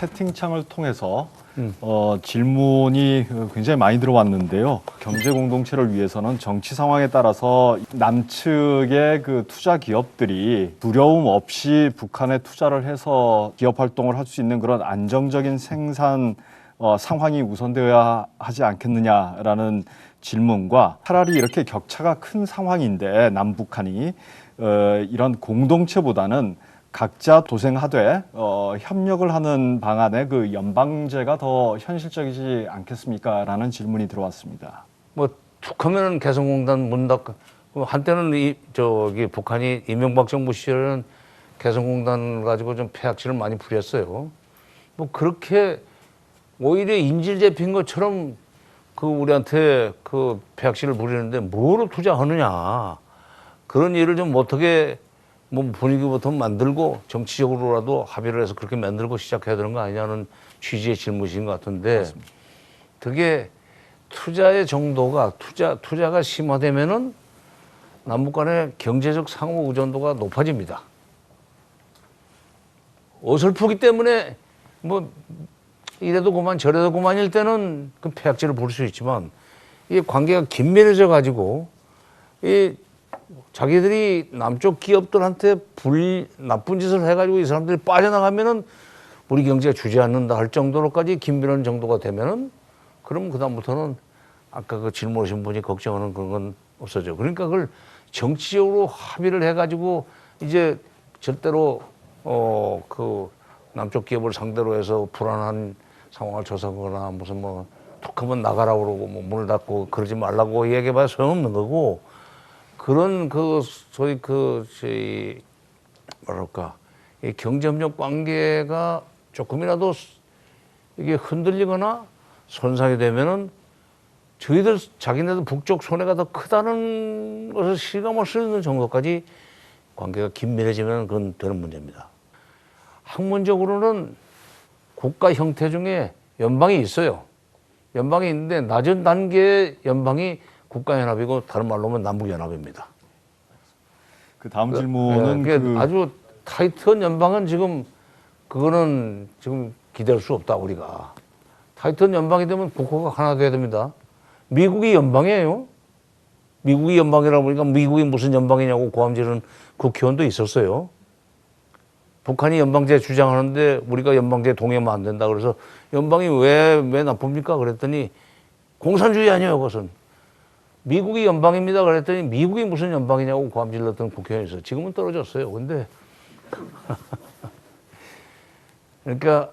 채팅창을 통해서 어, 질문이 굉장히 많이 들어왔는데요. 경제 공동체를 위해서는 정치 상황에 따라서 남측의 그 투자 기업들이 두려움 없이 북한에 투자를 해서 기업 활동을 할 수 있는 그런 안정적인 생산 어, 상황이 우선되어야 하지 않겠느냐라는 질문과 차라리 이렇게 격차가 큰 상황인데 남북한이 어, 이런 공동체보다는 각자 도생하되 어, 협력을 하는 방안의 그 연방제가 더 현실적이지 않겠습니까?라는 질문이 들어왔습니다. 뭐 툭하면은 개성공단 문 닫고 그 한때는 이 저기 북한이 이명박 정부 시절에는 개성공단을 가지고 좀 폐악질을 많이 부렸어요. 뭐 그렇게 오히려 인질 잡힌 것처럼 그 우리한테 그 폐악질을 부리는데 뭐로 투자하느냐 그런 일을 좀 어떻게 뭐 분위기부터 만들고 정치적으로라도 합의를 해서 그렇게 만들고 시작해야 되는 거 아니냐는 취지의 질문인 것 같은데 그게 투자의 정도가 투자 투자가 심화되면은 남북 간의 경제적 상호 의존도가 높아집니다. 어설프기 때문에 뭐 이래도 그만 저래도 그만일 때는 그 폐악질을 부를 수 있지만 이 관계가 긴밀해져 가지고 이 자기들이 남쪽 기업들한테 불 나쁜 짓을 해가지고 이 사람들이 빠져나가면은 우리 경제가 주지 않는다 할 정도로까지 긴밀한 정도가 되면은 그럼 그다음부터는 아까 그 질문하신 분이 걱정하는 그런 건 없어져. 그러니까 그걸 정치적으로 합의를 해가지고 이제 절대로 어 그 남쪽 기업을 상대로 해서 불안한 상황을 조성하거나 무슨 뭐 툭하면 나가라 그러고 뭐 문을 닫고 그러지 말라고 얘기해봐야 소용없는 거고 그런 그 소위 그 저희 뭐랄까 이 경제협력 관계가 조금이라도 이게 흔들리거나 손상이 되면은 저희들 자기네들 북쪽 손해가 더 크다는 것을 실감할 수 있는 정도까지 관계가 긴밀해지면 그건 되는 문제입니다. 학문적으로는 국가 형태 중에 연방이 있어요. 연방이 있는데 낮은 단계의 연방이 국가연합이고 다른 말로 하면 남북연합입니다. 그 다음 질문은 예, 그게 그 아주 타이트한 연방은 지금 그거는 지금 기대할 수 없다 우리가 타이트한 연방이 되면 국호가 하나 돼야 됩니다. 미국이 연방이에요. 미국이 연방이라 보니까 미국이 무슨 연방이냐고 고함지는 국회의원도 있었어요. 북한이 연방제 주장하는데 우리가 연방제 동의하면 안 된다 그래서 연방이 왜 왜 나쁩니까? 그랬더니 공산주의 아니에요, 그것은. 미국이 연방입니다. 그랬더니 미국이 무슨 연방이냐고 고함 질렀던 국회의원이 있어요. 지금은 떨어졌어요. 근데 그러니까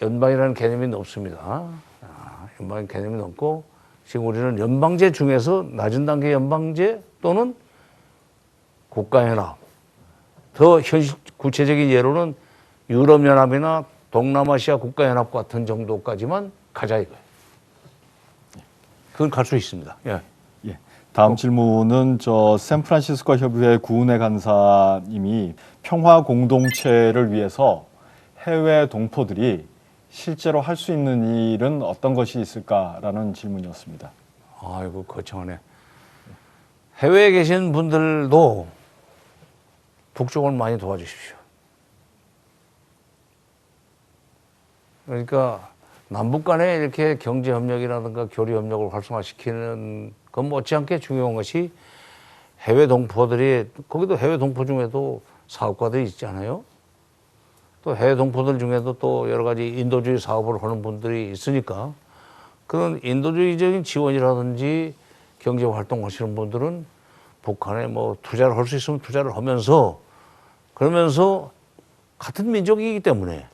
연방이라는 개념이 높습니다. 아, 연방 개념이 높고 지금 우리는 연방제 중에서 낮은 단계 연방제 또는 국가연합 더 현실 구체적인 예로는 유럽연합이나 동남아시아 국가연합 같은 정도까지만 가자 이거예요. 그건 갈 수 있습니다. 예. 예. 다음 질문은 저 샌프란시스코 협의회 구은혜 간사님이 평화 공동체를 위해서 해외 동포들이 실제로 할 수 있는 일은 어떤 것이 있을까라는 질문이었습니다. 아이고 거창하네. 해외에 계신 분들도 북쪽을 많이 도와주십시오. 그러니까 남북 간에 이렇게 경제 협력이라든가 교류 협력을 활성화시키는 건 못지않게 중요한 것이 해외 동포들이 거기도 해외 동포 중에도 사업가들이 있잖아요. 또 해외 동포들 중에도 또 여러 가지 인도주의 사업을 하는 분들이 있으니까 그런 인도주의적인 지원이라든지 경제 활동하시는 분들은 북한에 뭐 투자를 할 수 있으면 투자를 하면서 그러면서 같은 민족이기 때문에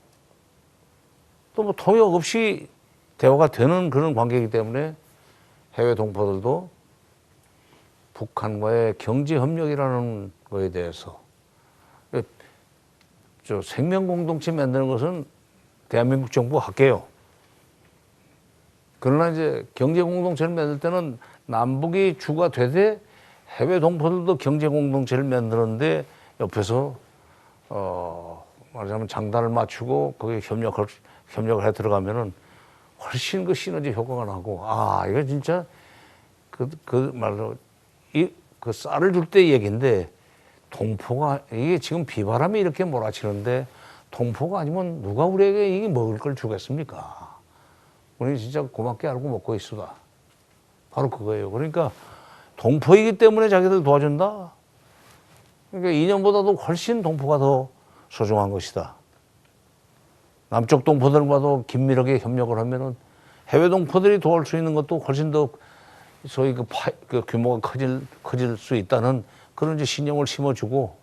또 뭐 통역 없이 대화가 되는 그런 관계이기 때문에 해외 동포들도 북한과의 경제 협력이라는 거에 대해서 저 생명 공동체 만드는 것은 대한민국 정부 할게요. 그러나 이제 경제 공동체를 만들 때는 남북이 주가 되되 해외 동포들도 경제 공동체를 만드는데 옆에서 어 말하자면 장단을 맞추고 거기에 협력을 협력을 해 들어가면은 훨씬 그 시너지 효과가 나고 아 이거 진짜 그 그 말로 이 그 쌀을 줄 때 얘기인데 동포가 이게 지금 비바람이 이렇게 몰아치는데 동포가 아니면 누가 우리에게 이게 먹을 걸 주겠습니까? 우리 진짜 고맙게 알고 먹고 있수다. 바로 그거예요. 그러니까 동포이기 때문에 자기들 도와준다. 그러니까 인연보다도 훨씬 동포가 더 소중한 것이다. 남쪽 동포들과도 긴밀하게 협력을 하면은 해외 동포들이 도울 수 있는 것도 훨씬 더 소위 그, 파, 그 규모가 커질 커질 수 있다는 그런 이제 신념을 심어주고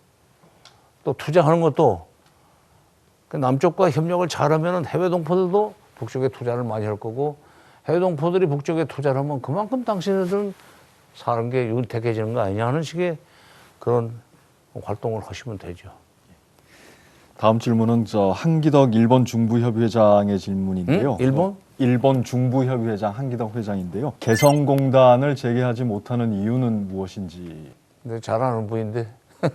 또 투자하는 것도 그 남쪽과 협력을 잘하면은 해외 동포들도 북쪽에 투자를 많이 할 거고 해외 동포들이 북쪽에 투자를 하면 그만큼 당신들은 사는 게 윤택해지는 거 아니냐 하는 식의 그런 활동을 하시면 되죠. 다음 질문은 저 한기덕 일본 중부협의회장의 질문인데요. 응? 일본? 어, 일본 중부협의회장 한기덕 회장인데요. 개성공단을 재개하지 못하는 이유는 무엇인지 근데 잘 아는 분인데.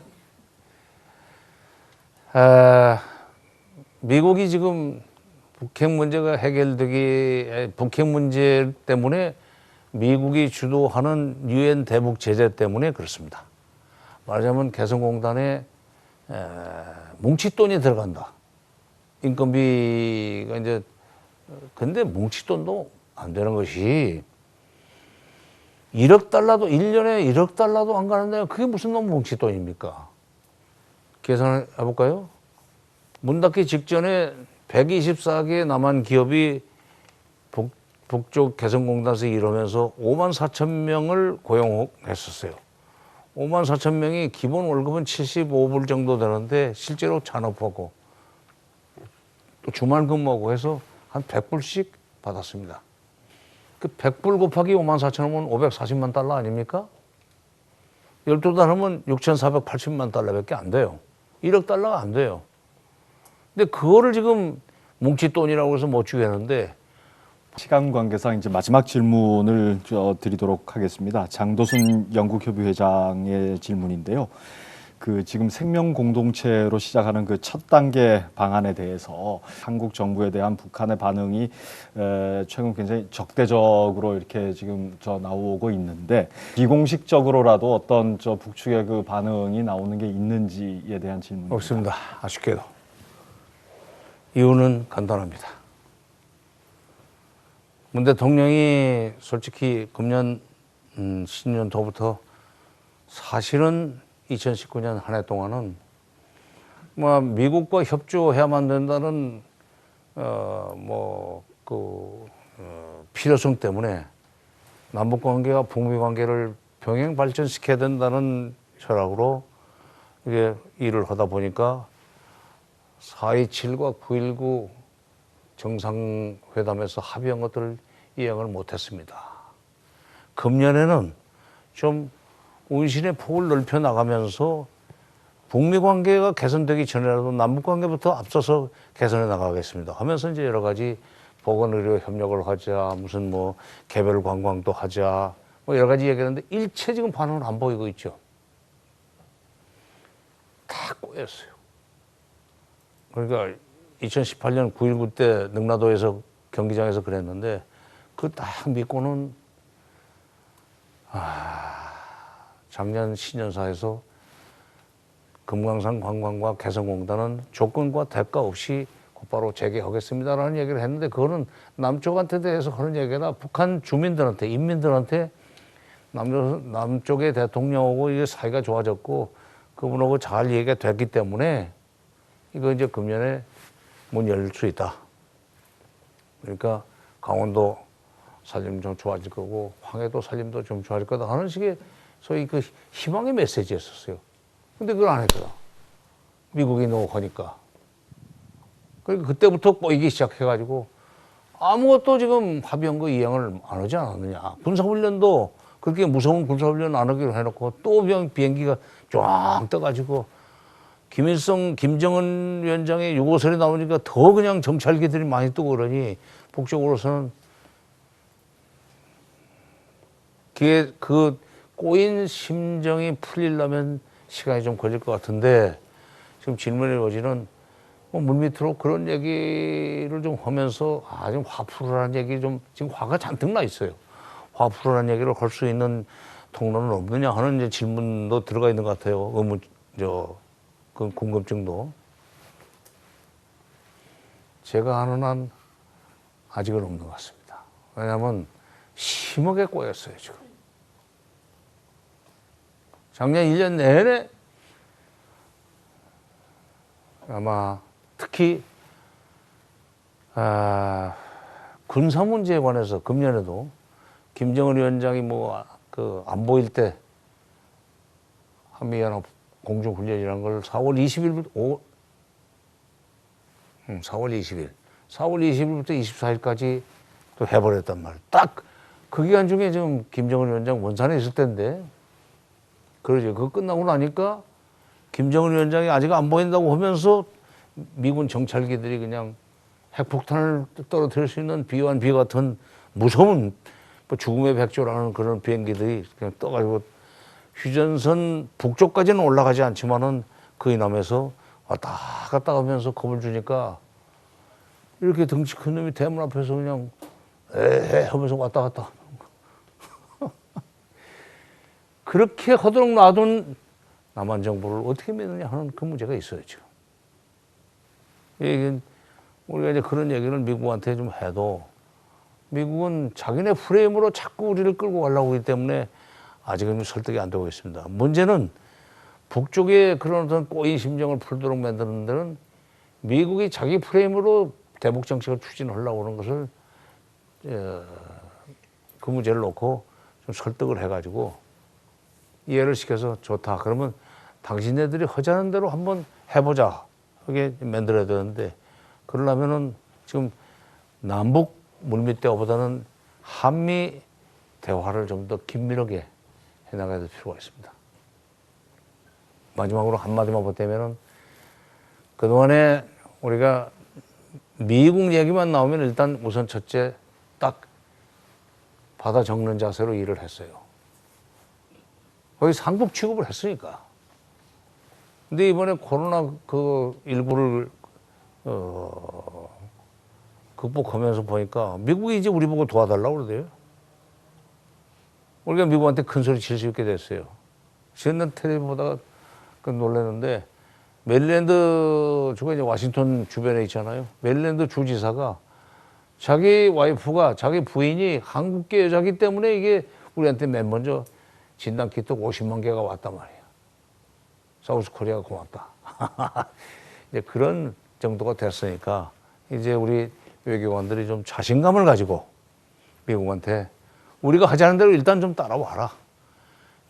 아, 미국이 지금 북핵 문제가 해결되기, 에, 북핵 문제 때문에 미국이 주도하는 유엔 대북 제재 때문에 그렇습니다. 말하자면 개성공단에 에, 뭉칫돈이 들어간다. 인건비가 이제 근데 뭉칫돈도 안 되는 것이 1억 달러도 1년에 1억 달러도 안 가는데 그게 무슨 놈 뭉칫돈입니까? 계산해 볼까요? 문 닫기 직전에 124개 남한 기업이 북, 북쪽 개성공단에서 일하면서 5만 4천 명을 고용했었어요. 5만 4천 명이 기본 월급은 75불 정도 되는데 실제로 잔업하고 또 주말 근무하고 해서 한 100불씩 받았습니다. 그 100불 곱하기 5만 4천 원이면 540만 달러 아닙니까? 12달 하면 6,480만 달러밖에 안 돼요. 1억 달러가 안 돼요. 근데 그거를 지금 뭉칫돈이라고 해서 못 주겠는데 시간 관계상 이제 마지막 질문을 저 드리도록 하겠습니다. 장도순 영국협의회장의 질문인데요. 그 지금 생명 공동체로 시작하는 그 첫 단계 방안에 대해서 한국 정부에 대한 북한의 반응이 에, 최근 굉장히 적대적으로 이렇게 지금 저 나오고 있는데 비공식적으로라도 어떤 저 북측의 그 반응이 나오는 게 있는지에 대한 질문입니다. 없습니다. 아쉽게도. 이유는 간단합니다. 문 대통령이 솔직히 금년 음, 신년도부터 사실은 2019년 한 해 동안은 뭐 미국과 협조해야만 된다는 어뭐그 어, 필요성 때문에 남북 관계와 북미 관계를 병행 발전시켜야 된다는 철학으로 이게 일을 하다 보니까 4.27과 9.19 정상회담에서 합의한 것들을 이행을 못했습니다. 금년에는 좀 운신의 폭을 넓혀 나가면서 북미 관계가 개선되기 전에라도 남북 관계부터 앞서서 개선해 나가겠습니다. 하면서 이제 여러 가지 보건 의료 협력을 하자, 무슨 뭐 개별 관광도 하자, 뭐 여러 가지 얘기하는데 일체 지금 반응을 안 보이고 있죠. 다 꼬였어요. 그러니까 2018년 9.19 때 능라도에서 경기장에서 그랬는데 그 딱 믿고는 아, 작년 신년사에서 금강산 관광과 개성공단은 조건과 대가 없이 곧바로 재개하겠습니다라는 얘기를 했는데 그거는 남쪽한테 대해서 그런 얘기나 북한 주민들한테 인민들한테 남쪽, 남쪽의 대통령하고 이게 사이가 좋아졌고 그분하고 잘 얘기가 됐기 때문에 이거 이제 금년에 문 열릴 수 있다. 그러니까 강원도 살림 좀 좋아질 거고 황해도 살림도 좀 좋아질 거다 하는 식의 소위 그 희망의 메시지였었어요. 근데 그걸 안 했거든. 미국이 노하니까. 그러니까 그때부터 꼬이기 시작해가지고 아무것도 지금 합의한 거 이행을 안 하지 않았느냐. 군사훈련도 그렇게 무서운 군사훈련 안 하기로 해놓고 또 비행- 비행기가 쫙 떠가지고 김일성, 김정은 위원장의 유고설이 나오니까 더 그냥 정찰기들이 많이 뜨고 그러니 북쪽으로서는 그게 그 꼬인 심정이 풀리려면 시간이 좀 걸릴 것 같은데 지금 질문의 여지는 뭐 물밑으로 그런 얘기를 좀 하면서 아, 좀 화풀으라는 얘기 좀 지금 화가 잔뜩 나 있어요. 화풀으라는 얘기를 할 수 있는 통로는 없느냐 하는 이제 질문도 들어가 있는 것 같아요. 의문, 저, 그 궁금증도. 제가 아는 한 아직은 없는 것 같습니다. 왜냐하면 심하게 꼬였어요 지금. 작년 1년 내내 아마 특히 아, 군사 문제에 관해서 금년에도 김정은 위원장이 뭐 그 안 보일 때 한미연합 공중훈련이라는 걸 4월 20일부터 5, 음, 4월 20일, 4월 20일부터 24일까지 또 해버렸단 말. 딱그 기간 중에 지금 김정은 위원장 원산에 있을 텐데, 그러죠. 그거 끝나고 나니까 김정은 위원장이 아직 안 보인다고 하면서 미군 정찰기들이 그냥 핵폭탄을 떨어뜨릴 수 있는 비완 비 같은 무서운 뭐 죽음의 백조라는 그런 비행기들이 그냥 떠가지고 휴전선 북쪽까지는 올라가지 않지만은 그 이남에서 왔다 갔다 하면서 겁을 주니까 이렇게 덩치 큰 놈이 대문 앞에서 그냥 에헤 하면서 왔다 갔다. 그렇게 허도록 놔둔 남한 정부를 어떻게 믿느냐 하는 그 문제가 있어요 지금. 이게 우리가 이제 그런 얘기를 미국한테 좀 해도 미국은 자기네 프레임으로 자꾸 우리를 끌고 가려고 하기 때문에 아직은 설득이 안 되고 있습니다. 문제는 북쪽에 그런 어떤 꼬인 심정을 풀도록 만드는 데는 미국이 자기 프레임으로 대북 정책을 추진하려고 하는 것을 어, 그 문제를 놓고 좀 설득을 해가지고 이해를 시켜서 좋다. 그러면 당신네들이 허자는 대로 한번 해보자. 그게 만들어야 되는데 그러려면은 지금 남북 물밑 대화보다는 한미 대화를 좀 더 긴밀하게 해나가야 될 필요가 있습니다. 마지막으로 한마디만 보태면은 그동안에 우리가 미국 얘기만 나오면 일단 우선 첫째 딱 받아 적는 자세로 일을 했어요. 거의 상급 취급을 했으니까. 근데 이번에 코로나 그 일부를 어, 극복하면서 보니까 미국이 이제 우리 보고 도와달라고 그러대요. 우리가 미국한테 큰 소리 칠 수 있게 됐어요. CNN 텔레비 보다가 그 놀랐는데 메릴랜드 주가 이제 워싱턴 주변에 있잖아요. 메릴랜드 주지사가 자기 와이프가 자기 부인이 한국계 여자기 때문에 이게 우리한테 맨 먼저 진단 키트 50만 개가 왔단 말이에요. 사우스 코리아가 고맙다. 이제 그런 정도가 됐으니까 이제 우리 외교관들이 좀 자신감을 가지고 미국한테 우리가 하자는 대로 일단 좀 따라와라.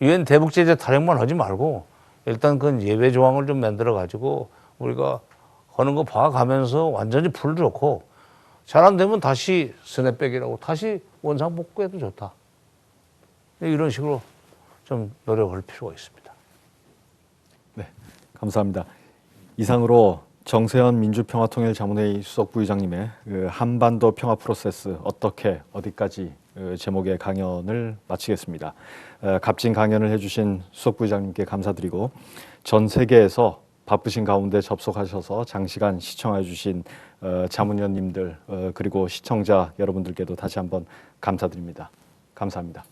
유엔 대북 제재 타령만 하지 말고 일단 그 예외 조항을 좀 만들어 가지고 우리가 하는 거 봐가면서 완전히 풀 좋고 잘 안 되면 다시 스냅백이라고 다시 원상 복구해도 좋다. 이런 식으로 좀 노력할 필요가 있습니다. 네, 감사합니다. 이상으로 정세현 민주평화통일자문회의 수석부의장님의 그 한반도 평화 프로세스 어떻게 어디까지 그 제목의 강연을 마치겠습니다. 어, 값진 강연을 해주신 수석부의장님께 감사드리고 전 세계에서 바쁘신 가운데 접속하셔서 장시간 시청해 주신 어, 자문위원님들 어, 그리고 시청자 여러분들께도 다시 한번 감사드립니다. 감사합니다.